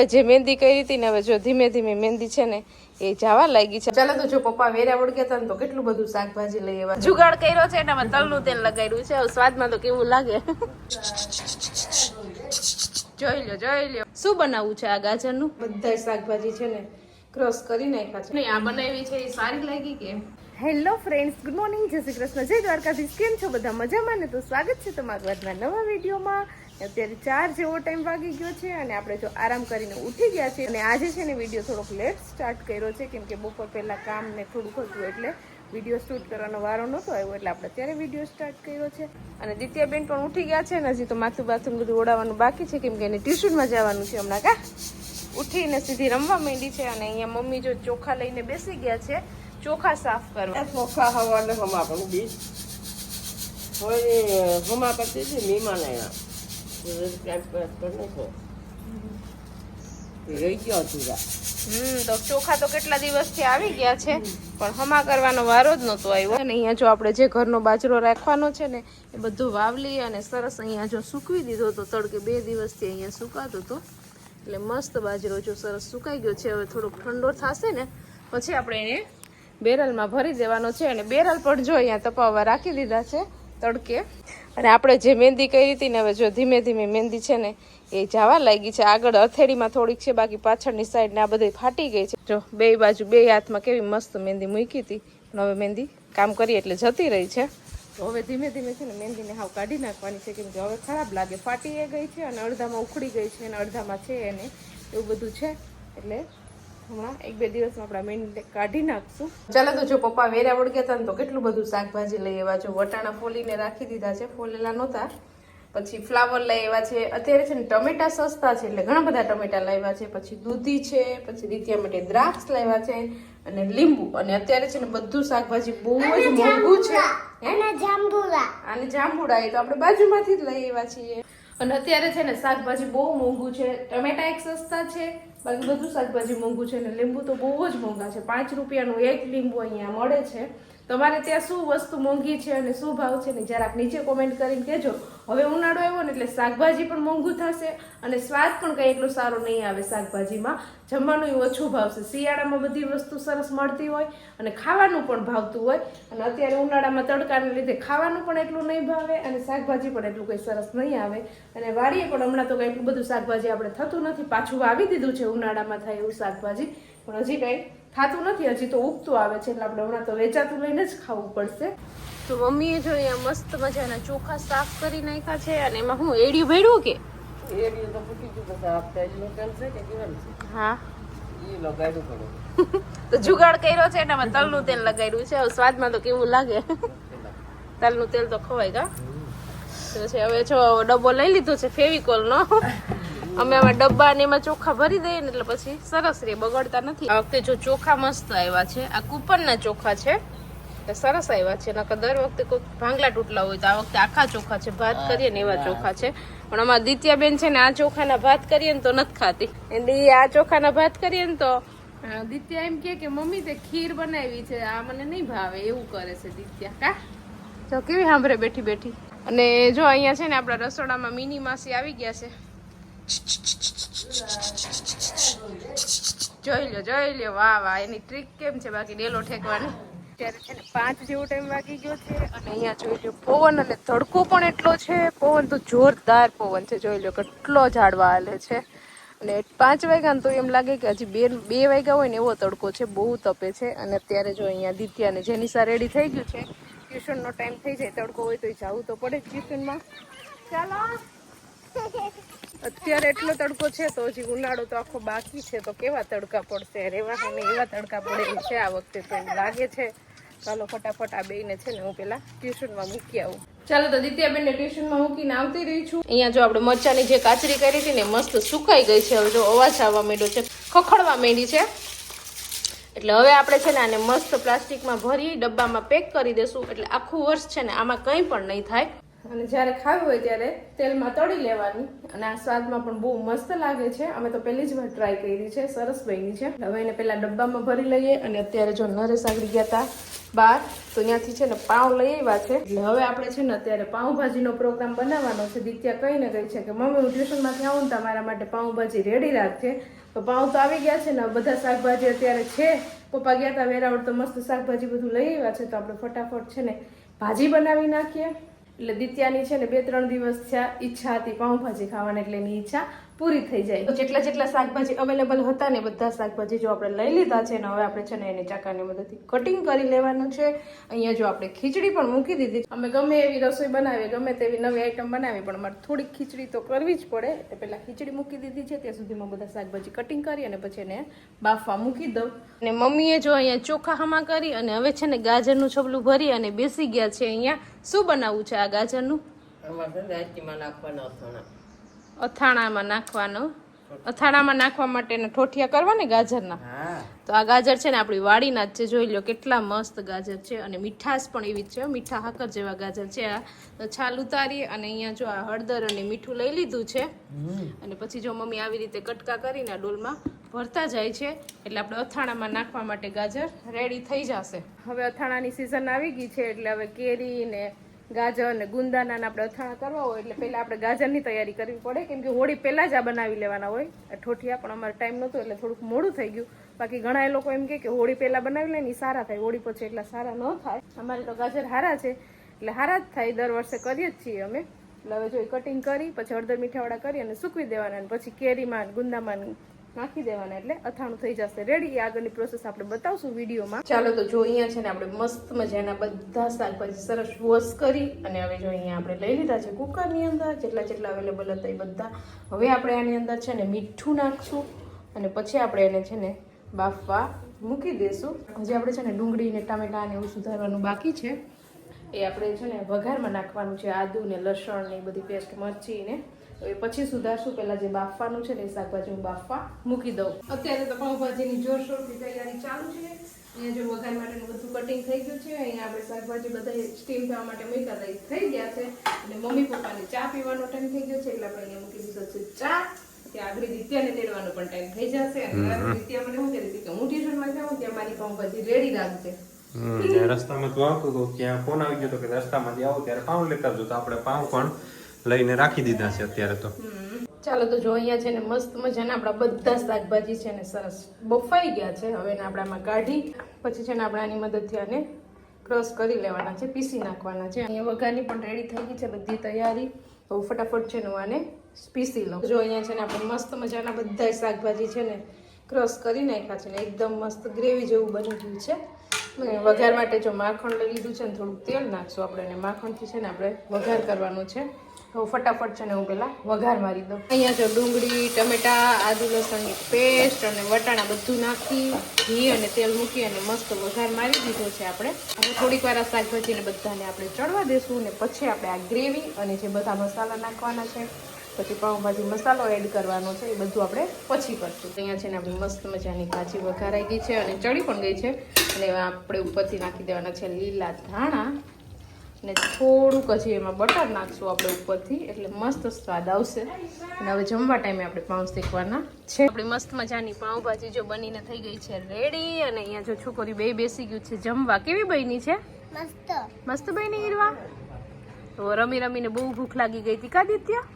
આપણે જે મહેંદી કરી હતી ને હવે જો ધીમે ધીમે મહેંદી છે ને એ જવા લાગી છે. ચાલો તો જો પપ્પા વેરા વળગ્યા હતા ને તો કેટલું બધું શાકભાજી લઈ આવ્યા. જુગાડ કર્યો છે ને તલનું તેલ લગાડ્યું છે. સ્વાદમાં તો કેવું લાગે? જોઈ લો જોઈ લો શું બનાવવું છે આ ગાજરનું? બધા શાકભાજી છે ને ક્રોસ કરી નાખ્યા છે. આ બનાવી છે એ સારી લાગી કે? હેલો ફ્રેન્ડ્સ ગુડ મોર્નિંગ જય શ્રી કૃષ્ણ. જય દ્વારકાધીશ. કેમ છો બધા? મજામાં ને? તો સ્વાગત છે તમારું આજના નવા વિડીયોમાં. અત્યારે ચાર જેવો ટાઈમ વાગી ગયો છે અને આપણે જો આરામ કરીને ઉઠી ગયા છીએ અને આજે છે ને વીડિયો થોડોક લેટ સ્ટાર્ટ કર્યો છે, કેમ કે બપોર પહેલાં કામ ને થોડુંક હતું એટલે વીડિયો શૂટ કરવાનો વારો નહોતો આવ્યો એટલે આપણે અત્યારે વીડિયો સ્ટાર્ટ કર્યો છે. અને દિત્યાબેન પણ ઉઠી ગયા છે ને હજી તો માથું બાથું બધું ઓડાવવાનું બાકી છે, કેમ કે એને ટ્યુશનમાં જવાનું છે હમણાં કા. ઉઠીને સીધી રમવા માંડી છે અને અહીંયા મમ્મી જો ચોખા લઈને બેસી ગયા છે, ચોખા સાફ કરવા. ચોખા હવાને હમા પણ બીજ હવે હમા કરતી હતી મહેમાન આવ્યા અધૂરા હમ, તો ચોખા તો કેટલા દિવસથી આવી ગયા છે, પણ હમા કરવાનો વારો જ નહોતો આવ્યો. અને અહીંયા જો આપણે જે ઘરનો બાજરો રાખવાનો છે ને, એ બધું વાવલી અને સરસ અહીંયા જો સૂકવી દીધો હતો તડકે બે દિવસથી અહીંયા સુકાતો હતો. એટલે મસ્ત બાજરો જો સરસ સુકાઈ ગયો છે, હવે થોડોક ઠંડો થશે ને, પછી આપણે એને બેરલમાં ભરી દેવાનો છે. અને બેરલ પણ જો અહીંયા તપાવવા રાખી દીધા છે, તડકે. અને આપણે જે મહેંદી કરી હતી ને હવે જો ધીમે ધીમે મહેંદી છે ને એ જવા લાગી છે. આગળ અથેડીમાં થોડીક છે, બાકી પાછળની સાઈડ ને આ બધી ફાટી ગઈ છે. જો બે બાજુ, બે હાથમાં કેવી મસ્ત મહેંદી મૂકી હતી. પણ હવે મહેંદી કામ કરીએ એટલે જતી રહી છે. તો હવે ધીમે ધીમે છે ને મહેંદીને હાવ કાઢી નાખવાની છે, કેમ કે હવે ખરાબ લાગે. ફાટી એ ગઈ છે અને અડધામાં ઉખડી ગઈ છે અને અડધામાં છે એને એવું બધું છે. એટલે હમણાં એક બે દિવસમાં આપણા મહેંદી કાઢી નાખશું. ચાલો તો જો પપ્પા વેરા વળગ્યા હતા ને તો કેટલું બધું શાકભાજી લઈ આવ્યા જો વટાણા ફોલીને રાખી દીધા છે ફોલેલા નહોતા. પછી ફ્લાવર લઈ આવ્યા છે. અત્યારે છે ને ટમેટા સસ્તા છે એટલે ઘણા બધા ટમેટા લાવ્યા છે. પછી દૂધી છે પછી રીતિયા માટે દ્રાક્ષ લાવ્યા છે અને લીંબુ. અને અત્યારે છે ને બધું શાકભાજી બહુ જ મોંઘું છે. હે? અને જાંબુડા એ તો આપણે બાજુમાંથી જ લઈ આવ્યા છીએ. અને અત્યારે છે ને શાકભાજી બહુ મોંઘું છે. ટમેટા એક સસ્તા છે. બાકી બધું શાકભાજી મોંઘું છે અને લીંબુ તો બહુ જ મોંઘા છે. પાંચ રૂપિયાનું એક લીંબુ અહીંયા મળે છે. તમારે ત્યાં શું વસ્તુ મોંઘી છે અને શું ભાવ છે ને જરાક નીચે કોમેન્ટ કરીને કહેજો. હવે ઉનાળો આવ્યો ને એટલે શાકભાજી પણ મોંઘું થશે અને સ્વાદ પણ કંઈ એટલો સારો નહીં આવે શાકભાજીમાં. જમવાનું ઓછું ભાવશે. શિયાળામાં બધી વસ્તુ સરસ મળતી હોય અને ખાવાનું પણ ભાવતું હોય. અને અત્યારે ઉનાળામાં તડકાને લીધે ખાવાનું પણ એટલું નહીં ભાવે અને શાકભાજી પણ એટલું કંઈ સરસ નહીં આવે. અને વાડીએ પણ હમણાં તો કંઈ એટલું બધું શાકભાજી આપણે થતું નથી. પાછું વાવી દીધું છે ઉનાળામાં થાય એવું શાકભાજી. પણ હજી કંઈ થતું નથી હજી તો ઉગતું આવે છે એટલે આપણે હમણાં તો વેચાતું લઈને જ ખાવું પડશે. તો મમ્મીએ જો અહીંયા મસ્ત મજાના ચોખા સાફ કરી નાખ્યા છે અને એમાં હું એડિયું ભેડ્યું કે? એડિયું તો ફૂટી ગયું પછી આપતા છે કે કેવાનું છે હા. એ લગાડ્યું પડે. તો જુગાડ કર્યો છે એમાં તલનું તેલ લગાડ્યું છે. સ્વાદમાં તો કેવું લાગે? તલનું તેલ તો ખવાય કા? તો છે હવે જો ડબ્બો લઈ લીધો છે ફેવિકોલ નો અમે આમાં ડબ્બા ને એમાં ચોખા ભરી દઈએ ને એટલે પછી સરસ રે બગડતા નથી. આ વખતે જો ચોખા મસ્ત આવ્યા છે. આ કૂપનના ચોખા છે. એટલે સરસ આવ્યા છે. નકર દર વખતે કોઈ ભાંગલા તૂટલા હોય તો આ વખતે આખા ચોખા છે. ભાત કરીએ ને એવા ચોખા છે. પણ અમારા દિત્યાબેન છે ને આ ચોખાના ભાત કરીએ ને તો નથી ખાતી. એટલે આ ચોખાના ભાત કરીએ ને તો દિત્યા એમ કે કે મમ્મી તે ખીર બનાવી છે. આ મને નહીં ભાવે એવું કરે છે દિત્યા. કા? તો કેવી સાંભળે બેઠી બેઠી. અને જો અહીંયા છે ને આપણા રસોડામાં મિની માસી આવી ગયા છે. જોઈ લો જોઈ લો વાહ વાહ, એની ટ્રીક કેમ છે બાકી ડેલો ઠેકવાની? ત્યારે છે પાંચ જેવો ટાઈમ વાગી ગયો છે અને અહીંયા જોઈ લો પવન અને તડકો પણ એટલો છે. પવન તો જોરદાર પવન છે. જોઈ લો કેટલો ઝાડવા હાલે છે. અને પાંચ વાગ્યા તો એમ લાગે કે હજી બે બે વાગ્યા હોય ને એવો તડકો છે. બહુ તપે છે. અને અત્યારે જો અહીંયા દિત્યા ને જેનિસા રેડી થઈ ગયું છે. ટ્યુશનનો ટાઈમ થઈ જાય, તડકો હોય તો જવું તો પડે ટ્યુશનમાં. ચાલો. અત્યારે એટલો તડકો છે તો હજી ઉનાળો તો આખો બાકી છે તો કેવા તડકા પડશે? રેવા અને એવા તડકા પડે છે આ વખતે તો એમ લાગે છે. ચાલો ફટાફટ આ બેને છે ને હું પેલા ટ્યુશનમાં મૂકી આવું. ચાલો તો દિત્યાબેનને ટ્યુશનમાં મૂકીને આવતી રહી છું. અહીંયા જો આપણે મરચાની જે કાચરી કરી હતી ને મસ્ત સુકાઈ ગઈ છે. હવે જો અવાજ આવવા માંડ્યો છે. ખખડવા માંડી છે. એટલે હવે આપણે છે ને આને મસ્ત પ્લાસ્ટિકમાં ભરી ડબ્બામાં પેક કરી દેશું. એટલે આખું વર્ષ છે ને આમાં કંઈ પણ નહીં થાય. અને જ્યારે ખાવી હોય ત્યારે તેલમાં તળી લેવાની. અને આ સ્વાદમાં પણ બહુ મસ્ત લાગે છે. અમે તો પહેલી જ વાર ટ્રાય કરી છે. સરસ બની છે. હવે એને પહેલાં ડબ્બામાં ભરી લઈએ અને અત્યારે જો નરેશ આગળ ગયા હતા બહાર, તો ત્યાંથી છે ને પાઉં લઈ આવ્યા છે. એટલે હવે આપણે છે ને અત્યારે પાઉંભાજીનો પ્રોગ્રામ બનાવવાનો છે. દિત્યા કહીને ગઈ છે કે, મમ્મી, હું ટ્યુશનમાંથી આવું ને તમારા માટે પાઉંભાજી રેડી રાખજે. તો પાઉં તો આવી ગયા છે ને બધા શાકભાજી અત્યારે છે. પપ્પા ગયા હતા વેરાવળ તો મસ્ત શાકભાજી બધું લઈ આવ્યા છે. તો આપણે ફટાફટ છે ને ભાજી બનાવી નાખીએ. એટલે દિત્યાની છે ને બે ત્રણ દિવસ થયા ઈચ્છા હતી પાઉંભાજી ખાવાની એટલે એની ઈચ્છા. પૂરી થઈ જાય. જેટલા જેટલા શાકભાજી અવેલેબલ હતા ને બધા શાકભાજી જો આપણે લઈ લીધા છે ને હવે આપણે છે ને એની ચાકાની મદદથી કટિંગ કરી લેવાનું છે. અહીંયા જો આપણે ખીચડી પણ મૂકી દીધી. અમે ગમે એવી રસોઈ બનાવીએ ગમે તેવી નવી આઈટમ બનાવી પણ અમારે થોડીક ખીચડી તો કરવી જ પડે. એટલે પહેલાં ખીચડી મૂકી દીધી છે ત્યાં સુધીમાં બધા શાકભાજી કટિંગ કરી અને પછી એને બાફવા મૂકી દઉં. અને મમ્મીએ જો અહીંયા ચોખા હમા કરી અને હવે છે ને ગાજરનું છબલું ભરી અને બેસી ગયા છે અહીંયા. શું બનાવવું છે આ ગાજરનું? આમાં નાખવાના અથાણા. અથાણામાં નાખવાનો. અથાણામાં નાખવા માટે ઠોઠિયા કરવા ને ગાજરના તો આ ગાજર છે ને આપણી વાડીના જ છે. જોઈ લો કેટલા મસ્ત ગાજર છે અને મીઠાશ પણ એવી જ છે. મીઠા હાકર જેવા ગાજર છે આ. તો છાલ ઉતારી અને અહીંયા જો આ હળદર અને મીઠું લઈ લીધું છે. અને પછી જો મમ્મી આવી રીતે કટકા કરીને ડોલમાં ભરતા જાય છે. એટલે આપણે અથાણામાં નાખવા માટે ગાજર રેડી થઈ જશે. હવે અથાણાની સિઝન આવી ગઈ છે એટલે હવે કેરી ને ગાજર ને ગુંદાના આપણે અથાણા કરવા હોય એટલે પહેલાં આપણે ગાજરની તૈયારી કરવી પડે. કેમ કે હોળી પહેલાં જ આ બનાવી લેવાના હોય. ઠોઠિયા પણ અમારે ટાઈમ નહોતો એટલે થોડુંક મોડું થઈ ગયું. બાકી ઘણા એ લોકો એમ કે હોળી પહેલાં બનાવી લે ને સારા થાય. હોળી પછી એટલા સારા ન થાય. અમારે તો ગાજર હારા છે. એટલે હારા જ થાય. દર વર્ષે કરીએ જ છીએ અમે. એટલે હવે જો કટિંગ કરી, પછી હળદર મીઠાવાળા કરી અને સૂકવી દેવાના અને પછી કેરીમાં ગુંદામાં નાખી દેવાના એટલે અથાણું થઈ જશે. રેડી આગળની પ્રોસેસ આપણે બતાવશું વિડીયોમાં. ચાલો તો જો અહીંયા છે ને આપણે મસ્ત મજાના બધા શાકભાજી સરસ વોશ કરી અને હવે જો અહીંયા આપણે લઈ લીધા છે કુકરની અંદર. જેટલા જેટલા અવેલેબલ હતા એ બધા. હવે આપણે આની અંદર છે ને મીઠું નાખશું અને પછી આપણે એને છે ને બાફવા મૂકી દઈશું હજી આપણે છે ને ડુંગળી ને ટામેટા ને એવું સુધારવાનું બાકી છે. એ આપણે છે ને વઘારમાં નાખવાનું છે આદુ ને લસણ ને એ બધી પેસ્ટ મરચી ને તો એ પછી સુધારશું. પહેલા જે બાફવાનું છે ને એ શાકભાજી હું બાફવા મૂકી દઉં. અત્યારે તો પાઉંભાજીની જોરશોરથી તૈયારી ચાલુ છે. અહીંયા જો વઘાર માટેનું બધું કટિંગ થઈ ગયું છે. અહીંયા આપણે શાકભાજી બધા સ્ટીમ થવા માટે મૂક્યા હતા. થઈ ગયા છે. અને મમ્મી પપ્પાને ચા પીવાનો ટાઈમ થઈ ગયો છે. એટલે આપણે અહીંયા મૂકી દીધો છે ચા. ત્યાં આગળ દિત્યાને તેડવાનો પણ ટાઈમ થઈ જશે. અને દિત્યા મને શું કહેતી કે હું ટ્યુશનમાં જાઉં ત્યાં મારી પાઉંભાજી રેડી રાખજે. રસ્તામાં તું આવતો હતો ત્યાં ફોન આવી ગયો હતો કે રસ્તામાંથી આવો. ત્યારે પાઉં લેતા આવજો. તો આપણે પાઉં પણ લઈને રાખી દીધા છે અત્યારે તો. ચાલો તો જો અહીંયા છે ને મસ્ત મજાના આપણા બધા શાકભાજી છે ને સરસ બફાઈ ગયા છે. હવે એને આપણે આમાં કાઢી, પછી છે ને આપણે આની મદદથી આને ક્રશ કરી લેવાના છે, પીસી નાખવાના છે. અહીંયા વઘારની પણ રેડી થઈ ગઈ છે બધી તૈયારી. તો ફટાફટ છે ને હું આને પીસી લઉં. જો અહીંયા છે ને આપણે મસ્ત મજાના બધા શાકભાજી છે ને ક્રશ કરી નાખ્યા છે ને એકદમ મસ્ત ગ્રેવી જેવું બની ગયું છે. વઘાર માટે જો માખણ લઈ લીધું છે ને થોડુંક તેલ નાખશું આપણે અને માખણથી છે ને આપણે વઘાર કરવાનું છે. તો ફટાફટ છે ને હું પહેલાં વઘાર મારી દઉં. અહીંયા જો ડુંગળી, ટમેટા, આદુ લસણની પેસ્ટ અને વટાણા બધું નાખી, ઘી અને તેલ મૂકી અને મસ્ત વઘાર મારી દીધો છે આપણે. હવે થોડીક વાર આ શાકભાજીને બધાને આપણે ચડવા દેશું અને પછી આપણે આ ગ્રેવી અને જે બધા મસાલા નાખવાના છે, પછી પાઉંભાજી મસાલો એડ કરવાનો છે, એ બધું આપણે પછી કરશું. અહીંયા છે ને આપણી મસ્ત મજાની ભાજી વઘારાઈ ગઈ છે અને ચડી પણ ગઈ છે. અને આપણે ઉપરથી નાખી દેવાના છે લીલા ધાણા. ને થોડુંક હજી એમાં બટર નાખશું આપણે ઉપરથી એટલે મસ્ત સ્વાદ આવશે. અને હવે જમવા ટાઈમે આપણે પાઉં શેકવાના છે. આપણી મસ્ત મજાની પાઉંભાજી જો બનીને થઈ ગઈ છે રેડી અને અહીંયા જો છોકરી બે બેસી ગયું છે જમવા. કેવી બની છે? મસ્ત. મસ્ત બની ગીરવા તો રમી રમીને બહુ ભૂખ લાગી ગઈ હતી. કા દિત્યા?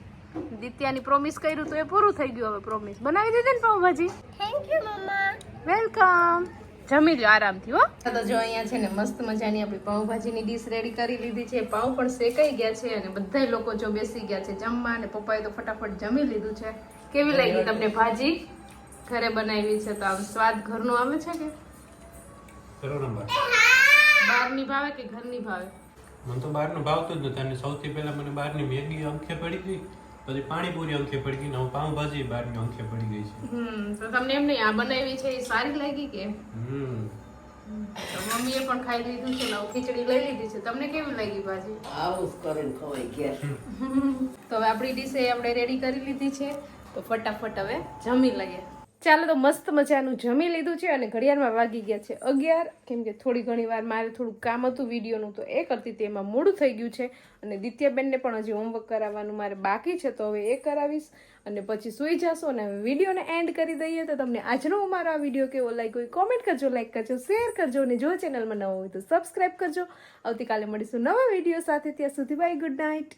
દિત્યાની પ્રોમિસ કર્યું તો એ પૂરું થઈ ગયું હવે પ્રોમિસ બનાવી દીધી ને pav bhaji? Thank you mamma welcome જમી લો આરામથી હો. તો જો અહીંયા છે ને મસ્ત મજાની આપણી પાઉંભાજીની ડીશ રેડી કરી લીધી છે. પાઉં પણ શેકાઈ ગયા છે અને બધાય લોકો જો બેસી ગયા છે જમવા અને પપ્પાએ તો ફટાફટ જમી લીધું છે. કેવી લાગી તમને ભાજી? ઘરે બનાવી છે તો આમ સ્વાદ ઘરનો આવે છે કે? બહારની ભાવે કે ઘરની ભાવે? મને તો બહારનો ભાવતો જ નથી અને સૌથી પહેલા મને બહારની મેગી અંખે પડી ગઈ. પછી પાણીપુરી અંખે પડી ગઈ ને હવે પાઉંભાજી બહારની અંખે પડી ગઈ છે. હમ તો તમને એમ નહીં આ બનાવી છે એ સારી લાગી કે? હમ. મમ્મીએ પણ ખાઈ લીધું છે ને ખીચડી લઈ લીધી છે. તમને કેવી લાગી ભાજી? આવું કરીને ખવાય ઘેર. તો હવે આપણી ડીશ આપણે રેડી કરી લીધી છે. તો ફટાફટ હવે જમી લઈએ. ચાલો તો મસ્ત મજાનું જમી લીધું છે અને ઘડિયાળમાં વાગી ગયા છે અગિયાર. કેમ કે થોડી ઘણી વાર મારે થોડું કામ હતું વિડીયોનું, તો એ કરતી હતી એમાં મોડું થઈ ગયું છે. અને દિત્યાબેનને પણ હજી હોમવર્ક કરાવવાનું મારે બાકી છે, તો હવે એ કરાવીશ. અને પછી સૂઈ જશો અને હવે વિડીયોને એન્ડ કરી દઈએ તો તમને આજનો મારો આ વીડિયો કેવો લાગ્યો કોમેન્ટ કરજો લાઈક કરજો શેર કરજો અને જો ચેનલમાં નવો હોય તો સબસ્ક્રાઈબ કરજો. આવતીકાલે મળીશું નવા વીડિયો સાથે. ત્યાં સુધી બાય ગુડ નાઇટ